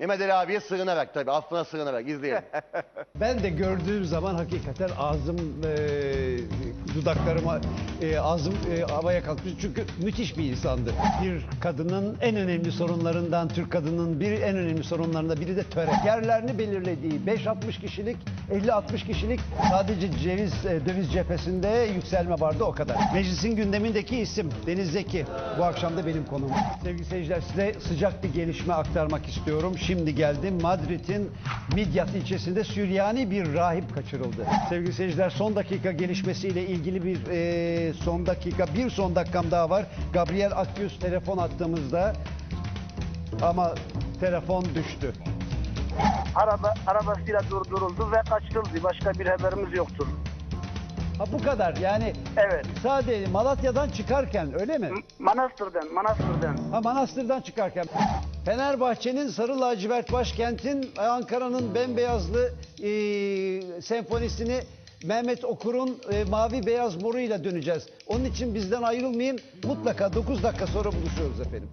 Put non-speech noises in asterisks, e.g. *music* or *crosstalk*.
Mehmet Ali abiye sığınarak tabii affına sığınarak izleyelim. *laughs* Ben de gördüğüm zaman hakikaten ağzım, e, dudaklarıma, e, ağzım e, havaya kalkmış. Çünkü müthiş bir insandı. Bir kadının en önemli sorunlarından, Türk kadının bir en önemli sorunlarından biri de töre. Yerlerini belirlediği 5-60 kişilik, 50-60 kişilik sadece ceviz, e, döviz cephesinde yükselme vardı o kadar. Meclisin gündemindeki isim Deniz Zeki. Bu akşam da benim konuğum. Sevgili seyirciler size sıcak bir gelişme aktarmak istiyorum. Şimdi geldim. Madrid'in Midyat ilçesinde Süryani bir rahip kaçırıldı. Sevgili seyirciler son dakika gelişmesiyle ilgili bir e, son dakika, bir son dakikam daha var. Gabriel Akyüz telefon attığımızda ama telefon düştü. Araba arabasıyla durduruldu ve kaçırıldı. Başka bir haberimiz yoktur. Ha bu kadar yani Evet. sadece Malatya'dan çıkarken öyle mi? Manastır'dan, Manastır'dan. Ha Manastır'dan çıkarken. Fenerbahçe'nin sarı lacivert başkentin Ankara'nın bembeyazlı e, senfonisini Mehmet Okur'un e, mavi beyaz moruyla döneceğiz. Onun için bizden ayrılmayın. Mutlaka 9 dakika sonra buluşuyoruz efendim.